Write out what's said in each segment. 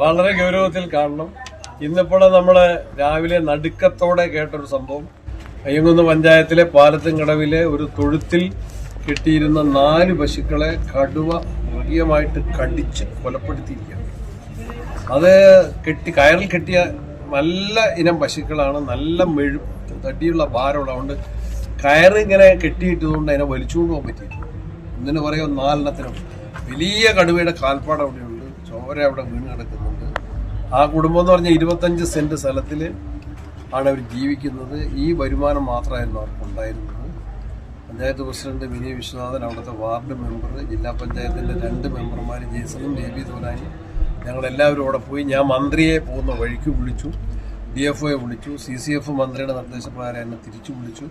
വളരെ ഗൗരവത്തിൽ കാണണം. ഇന്നിപ്പോൾ നമ്മൾ രാവിലെ നടുക്കത്തോടെ കേട്ടൊരു സംഭവം. അയ്യങ്കുന്ന് പഞ്ചായത്തിലെ പാലത്തുംകടവിലെ ഒരു തൊഴുത്തിൽ കിട്ടിയിരുന്ന നാല് പശുക്കളെ കടുവ മൃഗീയമായിട്ട് കടിച്ച് കൊലപ്പെടുത്തിയിരിക്കുകയാണ്. അത് കെട്ടി കയറിൽ കെട്ടിയ നല്ല ഇനം പശുക്കളാണ്. നല്ല മെഴു തടിയുള്ള ഭാരമുള്ള. അതുകൊണ്ട് കയറ് ഇങ്ങനെ കെട്ടിയിട്ടതുകൊണ്ട് അതിനെ വലിച്ചുകൊണ്ട് പോകാൻ പറ്റിയിട്ടില്ല. ഒന്നിന് പറയുക നാലെണ്ണത്തിനും വലിയ കടുവയുടെ കാൽപ്പാട് അവിടെയുണ്ട്. ചോര അവിടെ വീണ് കിടക്കുന്നുണ്ട് ആ കുടുംബം എന്ന് പറഞ്ഞാൽ ഇരുപത്തഞ്ച് സെന്റ് സ്ഥലത്തിൽ ആണ് അവർ ജീവിക്കുന്നത്. ഈ വരുമാനം മാത്രമായിരുന്നു അവർക്ക് ഉണ്ടായിരുന്നത്. പഞ്ചായത്ത് പ്രസിഡന്റ് മിനി വിശ്വനാഥൻ അവിടുത്തെ വാർഡ് മെമ്പർ ജില്ലാ പഞ്ചായത്തിന്റെ രണ്ട് മെമ്പർമാർ ജേസണും ബേബി തോലാനി ഞങ്ങളെല്ലാവരും അവിടെ പോയി. ഞാൻ മന്ത്രിയെ പോകുന്ന വഴിക്ക് വിളിച്ചു. ഡി. എഫ്. ഒയെ വിളിച്ചു. സി. സി. എഫ് മന്ത്രിയുടെ നിർദ്ദേശപ്രകാരം എന്നെ തിരിച്ചു വിളിച്ചു.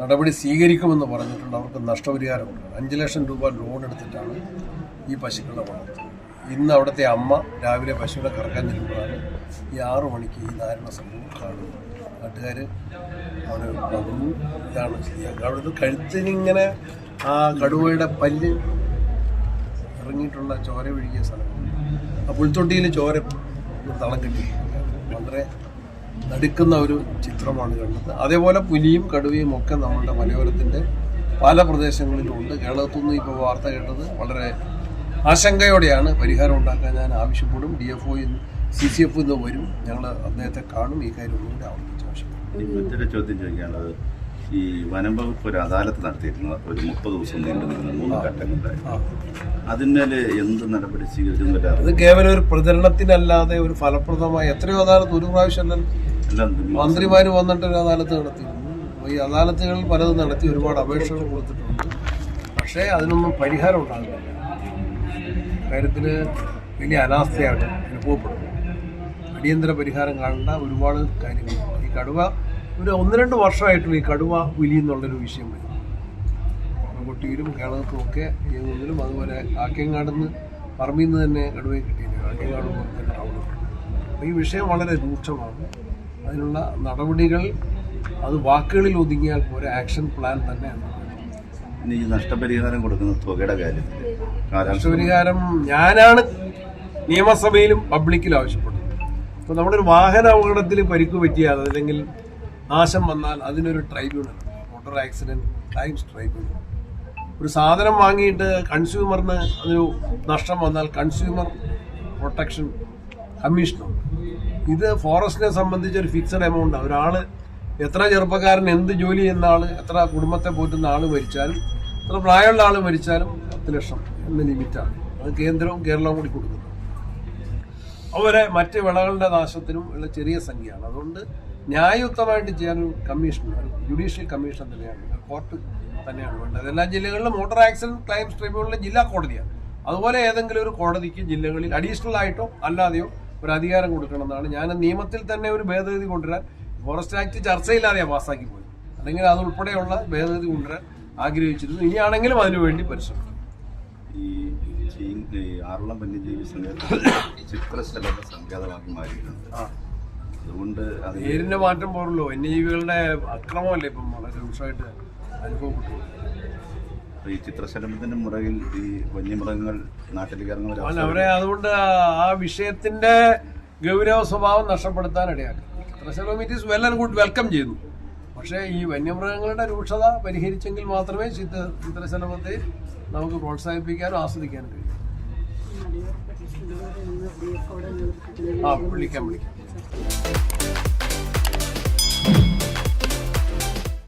നടപടി സ്വീകരിക്കുമെന്ന് പറഞ്ഞിട്ടുണ്ട്. അവർക്ക് നഷ്ടപരിഹാരം കൊടുക്കണം അഞ്ച് ലക്ഷം രൂപ ലോൺ എടുത്തിട്ടാണ് ഈ പശുക്കളെ വളർത്തുന്നത് ഇന്ന് അവിടുത്തെ അമ്മ രാവിലെ പശുവിനെ കറക്കാൻ ചെല്ലുമ്പോഴാണ് ഈ ആറു മണിക്ക് ഈ ധാരണ സംഭവം കാണുന്നത്. നാട്ടുകാർ അവിടെ വന്നു. ഇതാണ് ചെയ്യുക അവിടുത്തെ കഴുത്തിനിങ്ങനെ ആ കടുവയുടെ പല്ല് ഇറങ്ങിയിട്ടുള്ള ചോര ഒഴുകിയ സ്ഥലമാണ്. ആ പുൽത്തൊട്ടിയിൽ ചോര തളം കിട്ടി വളരെ നടുക്കുന്ന ഒരു ചിത്രമാണ് കണ്ടത്. അതേപോലെ പുലിയും കടുവയും ഒക്കെ നമ്മളുടെ മലയോരത്തിന്റെ പല പ്രദേശങ്ങളിലും ഉണ്ട്. കേരളത്തിൽ നിന്ന് ഇപ്പോൾ വാർത്ത കേട്ടത് വളരെ ആശങ്കയോടെയാണ് പരിഹാരം ഉണ്ടാക്കാൻ ഞാൻ ആവശ്യപ്പെടും. D F O C C F ഇന്ന് വരും. ഞങ്ങൾ അദ്ദേഹത്തെ കാണും. ഈ കാര്യം ഒന്നുകൂടി ആവർത്തിച്ച് ആവശ്യപ്പെടും. മറ്റൊരു ചോദ്യം ചോദിക്കാനുള്ളത് ഈ വനം വകുപ്പ് ഒരു അദാലത്ത് നടത്തിയിരുന്നു ഒരു മുപ്പത് ദിവസം നീണ്ടു നിന്ന മൂന്ന് ഘട്ടങ്ങളിലായി അതിന്മേൽ എന്ത് നടപടി സ്വീകരിക്കുന്നില്ല അത് കേവലം ഒരു പ്രചരണത്തിനല്ലാതെ ഒരു ഫലപ്രദമായ എത്രയോ അദാലത്ത് ഒരു പ്രാവശ്യം മന്ത്രിമാർ വന്നിട്ട് ഒരു അദാലത്ത് നടത്തിയിരുന്നു ഈ അദാലത്തുകളിൽ പലതും നടത്തി ഒരുപാട് അപേക്ഷകൾ കൊടുത്തിട്ടുണ്ട്. പക്ഷേ അതിനൊന്നും പരിഹാരം ഉണ്ടാകുന്നില്ല. കാര്യത്തിൽ വലിയ അനാസ്ഥയാണ് അനുഭവപ്പെടുന്നത് അടിയന്തര പരിഹാരം കാണേണ്ട ഒരുപാട് കാര്യങ്ങളുണ്ട് ഈ കടുവ ഒരു ഒന്ന് രണ്ട് വർഷമായിട്ടുള്ള ഈ കടുവ പുലി എന്നുള്ളൊരു വിഷയം വരും. കൊട്ടിയിലും കേരളത്തിലും ഒക്കെ ഒന്നിലും അതുപോലെ കാക്കയങ്ങാടുന്ന് പറമ്പിൽ നിന്ന് തന്നെ കടുവയെ കിട്ടിയില്ല ആക്കിയങ്ങാട് പോലത്തെ ടൗണുണ്ട് അപ്പോൾ ഈ വിഷയം വളരെ രൂക്ഷമാണ്. അതിനുള്ള നടപടികൾ അത് വാക്കുകളിൽ ഒതുങ്ങിയാൽ പോരെ. ആക്ഷൻ പ്ലാൻ തന്നെയാണ് ഈ നഷ്ടപരിഹാരം കൊടുക്കുന്ന തുകയുടെ കാര്യത്തിൽ. നഷ്ടപരിഹാരം ഞാനാണ് നിയമസഭയിലും പബ്ലിക്കിലും ആവശ്യപ്പെട്ടത്. അപ്പോൾ നമ്മുടെ ഒരു വാഹന അപകടത്തിൽ പരിക്ക് പറ്റിയാൽ അല്ലെങ്കിൽ നാശം വന്നാൽ അതിനൊരു tribunal motor accident claims tribunal ഒരു സാധനം വാങ്ങിയിട്ട് കൺസ്യൂമറിന് അതൊരു നഷ്ടം വന്നാൽ കൺസ്യൂമർ പ്രൊട്ടക്ഷൻ കമ്മീഷനുണ്ട് ഇത് ഫോറസ്റ്റിനെ സംബന്ധിച്ച് ഒരു ഫിക്സഡ് എമൗണ്ട് ഒരാൾ എത്ര ചെറുപ്പക്കാരൻ എന്ത് ജോലി ചെയ്യുന്ന ആൾ എത്ര കുടുംബത്തെ പോറ്റുന്ന ആൾ മരിച്ചാലും എത്ര പ്രായമുള്ള ആൾ മരിച്ചാലും പത്ത് ലക്ഷം എന്ന ലിമിറ്റാണ്. അത് കേന്ദ്രവും കേരളവും കൂടി കൊടുക്കുന്നത് അതുപോലെ മറ്റ് വിളകളുടെ നാശത്തിനും ഉള്ള ചെറിയ സംഖ്യയാണ്. അതുകൊണ്ട് ന്യായയുക്തമായിട്ട് ചെയ്യാൻ ഒരു കമ്മീഷൻ ജുഡീഷ്യൽ കമ്മീഷൻ തന്നെയാണ്. കോർട്ട് തന്നെയാണ് വേണ്ടത്. എല്ലാ ജില്ലകളിലും മോട്ടോർ ആക്സിഡന്റ് ക്ലൈംസ് ട്രൈബ്യൂണലിലെ ജില്ലാ കോടതിയാണ്. അതുപോലെ ഏതെങ്കിലും ഒരു കോടതിക്ക് ജില്ലകളിൽ അഡീഷണൽ ആയിട്ടോ അല്ലാതെയോ ഒരു അധികാരം കൊടുക്കണമെന്നാണ് ഞാൻ നിയമത്തിൽ തന്നെ ഒരു ഭേദഗതി കൊണ്ടുവരാൻ ഫോറസ്റ്റ് ആക്ട് ചർച്ചയില്ലാതെയാണ് പാസ്സാക്കി പോയി. അല്ലെങ്കിൽ അതുൾപ്പെടെയുള്ള ഭേദഗതി കൊണ്ടുവരാൻ ആഗ്രഹിച്ചിരുന്നു. ഇനിയാണെങ്കിലും അതിനുവേണ്ടി പരിശ്രമിക്കും. ഈ ആറളം വന്യജീവി സങ്കേതം ചിത്രശലഭ സങ്കേതമാക്കി മാറിയിട്ടുണ്ട്. അതുകൊണ്ട് അത് പേരിന്റെ മാറ്റം പോലുള്ളൂ. വന്യജീവികളുടെ അക്രമമല്ലേ ഇപ്പം വളരെ രൂക്ഷമായിട്ട് അനുഭവപ്പെട്ടു ഈ ചിത്രശലഭത്തിന്റെ മുറകിൽ ഈ വന്യമൃഗങ്ങൾ നാട്ടിലേക്ക് ഇറങ്ങുന്ന അവരെ അതുകൊണ്ട് ആ വിഷയത്തിന്റെ ഗൗരവ സ്വഭാവം നഷ്ടപ്പെടുത്താൻ ഇടയാക്കി. It well and good welcome ചെയ്യുന്നു. പക്ഷേ ഈ വന്യമൃഗങ്ങളുടെ രൂക്ഷത പരിഹരിച്ചെങ്കിൽ മാത്രമേ ചിത്ര ചിത്രശലഭത്തെ നമുക്ക് പ്രോത്സാഹിപ്പിക്കാനും ആസ്വദിക്കാനും കഴിയൂ. ആ വിളിക്കാം വിളിക്കാം.